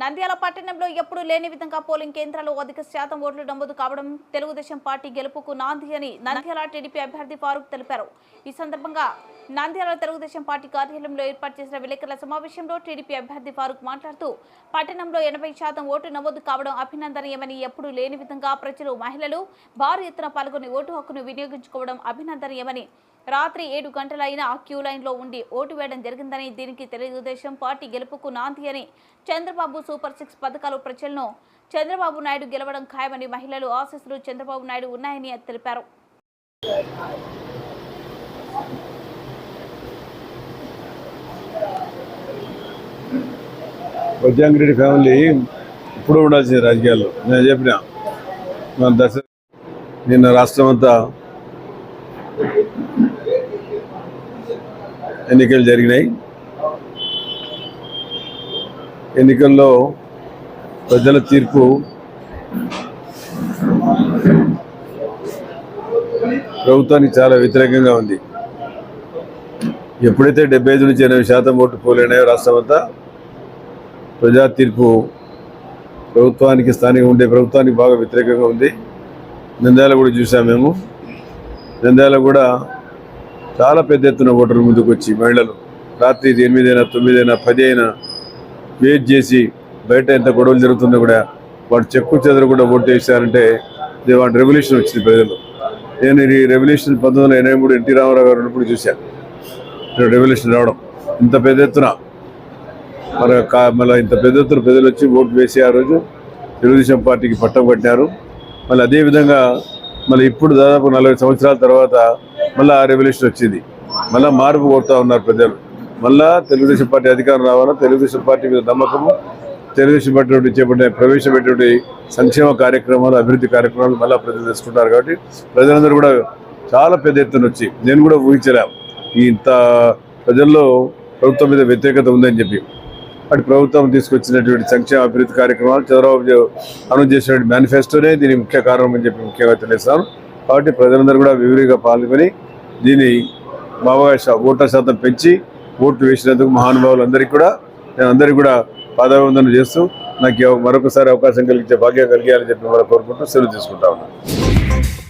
నంద్యాల పట్టణంలో ఎప్పుడూ లేని విధంగా పోలింగ్ కేంద్రాల్లో అధిక శాతం ఓట్లు నమోదు కావడం తెలుగుదేశం పార్టీ గెలుపుకు నాంది అని నంద్యాల టీడీపీ అభ్యర్థి ఫారూక్ తెలిపారు. ఈ సందర్భంగా నంద్యాల తెలుగుదేశం పార్టీ కార్యాలయంలో ఏర్పాటు చేసిన విలేకరుల సమావేశంలో టీడీపీ అభ్యర్థి ఫారూక్ మాట్లాడుతూ పట్టణంలో ఎనభై శాతం ఓటు నమోదు కావడం అభినందనీయమని ఎప్పుడూ లేని విధంగా ప్రజలు మహిళలు భారీ ఎత్తున పాల్గొని ఓటు హక్కును వినియోగించుకోవడం అభినందనీయమని రాత్రి ఏడు గంటలైనా క్యూ లైన్లో ఉండి ఓటు వేయడం జరిగిందని దీనికి తెలుగుదేశం పార్టీ గెలుపుకు నాంది అని చంద్రబాబు సూపర్ సిక్స్ పథకాలు ప్రజలను చంద్రబాబు నాయుడు గెలవడం ఖాయమని మహిళలు ఆశీస్సులు చంద్రబాబు నాయుడు ఉన్నాయని తెలిపారు. వజ్జాంగిరెడ్డి ఫ్యామిలీ ఇప్పుడు ఉండాల్సింది రాజకీయాల్లో. నేను చెప్పిన మన దశ నిన్న రాష్ట్రం అంతా ఎన్నికలు జరిగినాయి. ఎన్నికల్లో ప్రజల తీర్పు ప్రభుత్వానికి చాలా వ్యతిరేకంగా ఉంది. ఎప్పుడైతే డెబ్బై ఐదు నుంచి ఎనభై శాతం ఓట్లు పోలేనాయో రాష్ట్రం అంతా ప్రజా తీర్పు ప్రభుత్వానికి స్థానిక ఉండే ప్రభుత్వానికి బాగా వ్యతిరేకంగా ఉంది. నంద్యాల కూడా చూసాం మేము. నంద్యాల కూడా చాలా పెద్ద ఎత్తున ఓటర్లు ముందుకు వచ్చి మహిళలు రాత్రి ఎనిమిది అయినా తొమ్మిది అయినా పది అయినా వెయిట్ చేసి బయట ఎంత గొడవలు జరుగుతుందో కూడా వాడు చెక్కు చెదరు కూడా ఓటు వేశారంటే ఇది వాటి రెవల్యూషన్ వచ్చింది ప్రజలు నేను ఈ రెవల్యూషన్ పంతొమ్మిది వందల ఎనభై మూడు ఎన్టీ రామారావు గారు ఉన్నప్పుడు చూశాను. రెవల్యూషన్ రావడం. ఇంత పెద్ద ఎత్తున మరి మళ్ళీ ఇంత పెద్ద ఎత్తున ప్రజలు వచ్చి ఓటు వేసి ఆ రోజు తెలుగుదేశం పార్టీకి పట్టం కట్టినారు. మళ్ళీ అదేవిధంగా మళ్ళీ ఇప్పుడు దాదాపు నలభై సంవత్సరాల తర్వాత మళ్ళీ ఆ రెవల్యూషన్ వచ్చింది. మళ్ళీ మార్పు కోరుతా ఉన్నారు ప్రజలు. మళ్ళా తెలుగుదేశం పార్టీ అధికారం రావాలా? తెలుగుదేశం పార్టీ మీద నమ్మకము. తెలుగుదేశం పార్టీ నుండి చేపట్టిన ప్రవేశపెట్టినటువంటి సంక్షేమ కార్యక్రమాలు అభివృద్ధి కార్యక్రమాలు మళ్ళీ ప్రజలు తెలుసుకుంటారు కాబట్టి ప్రజలందరూ కూడా చాలా పెద్ద ఎత్తున వచ్చి నేను కూడా ఊహించలేం. ఇంత ప్రజల్లో ప్రభుత్వం మీద వ్యతిరేకత ఉందని చెప్పి అటు ప్రభుత్వం తీసుకొచ్చినటువంటి సంక్షేమ అభివృద్ధి కార్యక్రమాలు చంద్రబాబు అమలు చేసినటువంటి మేనిఫెస్టోనే దీని ముఖ్య కారణం అని చెప్పి ముఖ్యంగా తెలియస్తాను కాబట్టి ప్రజలందరూ కూడా వివరిగా పాల్గొని దీని బాగా ఓట్ల శాతం పెంచి ఓట్లు వేసినందుకు మహానుభావులందరికీ కూడా నేను అందరికీ కూడా పాదాభివందనం చేస్తూ నాకు మరొకసారి అవకాశం కలిగించే భాగ్యం కలిగేయాలని చెప్పి మనం కోరుకుంటూ సెలవు తీసుకుంటా ఉన్నాను.